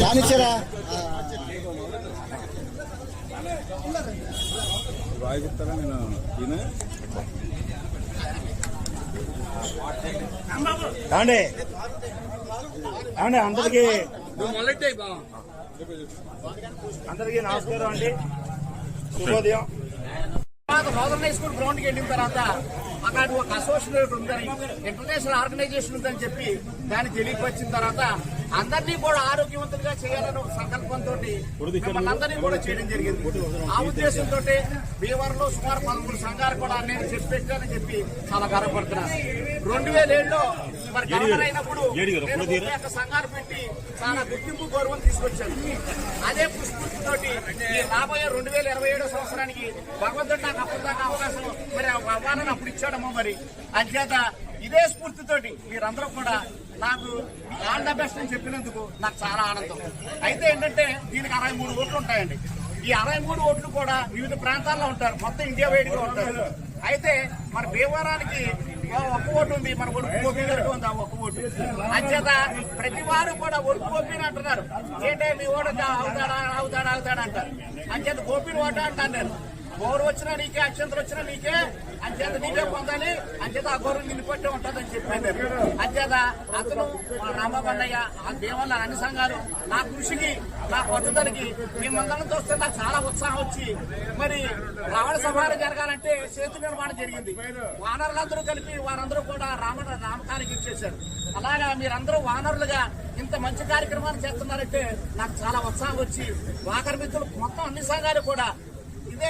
రానిచ్చారా రాయి చెప్తారా నేను ఈయన ఏమండి అందరికి అందరికి నమస్కారం అండి. శుభోదయం. తర్వాత స్కూల్ గ్రౌండ్కి వెళ్ళిన తర్వాత అక్కడ ఒక అసోసియేషన్ ఉందని ఇంటర్నేషనల్ ఆర్గనైజేషన్ ఉందని చెప్పి దాన్ని తెలియపరిచిన తర్వాత అందరినీ కూడా ఆరోగ్యవంతులుగా చేయాలని ఒక సంకల్పంతో మిమ్మల్ని అందరినీ కూడా చేయడం జరిగింది. ఆ ఉద్దేశంతో భీమవరంలో సుమారు పదమూడు సంఘాలు కూడా నేను చెప్పి పెట్టానని చెప్పి చాలా గర్వపడుతున్నాను. రెండు వేల. ఏడులో మరి గవర్నర్ అయినప్పుడు సంఘాలు పెట్టి చాలా గుర్తింపు గౌరవం తీసుకొచ్చాను. అదే పుష్పతోటి రాబోయే రెండు వేల ఇరవై ఏడో సంవత్సరానికి భగవంతుడు నాకు అవకాశం మరి అవ్వాలని ఇచ్చాడమ్మో మరి. అంచేత ఇదే స్ఫూర్తితోటి మీరందరూ కూడా నాకు ఆల్ ద బెస్ట్ అని చెప్పినందుకు నాకు చాలా ఆనందం. అయితే ఏంటంటే దీనికి అరవై మూడు ఓట్లు ఉంటాయండి. ఈ అరవై మూడు ఓట్లు కూడా వివిధ ప్రాంతాల్లో ఉంటారు. మొత్తం ఇండియా వైడ్గా ఉంటారు. అయితే మన భీమవరానికి ఒక్క ఓటు ఉంది. మన ఒడుపు గోపి గారికి ఉంది ఆ ఒక్క ఓటు. అంచేత ప్రతి వారు కూడా ఒడుపు గోపిని అంటున్నారు. ఏంటంటే మీ ఓటు అవుతాడా అవుతాడా అవుతాడా అంటారు. అంచేత గోపిని ఓట అంటాను నేను. గోరు వచ్చినా నీకే అత్యంతలు వచ్చినా నీకే. అంచేత నీకే పొందాలి. అంచేత ఆ గోరు నిన్ను పట్టే ఉంటుందని చెప్పాను అంచేత అతను మా రామబండయ్య ఆ దేవల్ల అన్ని సంఘాలు నా కృషికి నా పట్టుదలకి మిమ్మల్ని చూస్తే నాకు చాలా ఉత్సాహం వచ్చి మరి రావణ సభలు జరగాలంటే సేతు నిర్మాణం జరిగింది. వానరులందరూ కలిపి వారందరూ కూడా రామ రామకానికి ఇచ్చేశారు. అలాగా మీరందరూ వానరులుగా ఇంత మంచి కార్యక్రమాన్ని చేస్తున్నారంటే నాకు చాలా ఉత్సాహం వచ్చి వాకర్ మిత్రులు మొత్తం అన్ని సంఘాలు కూడా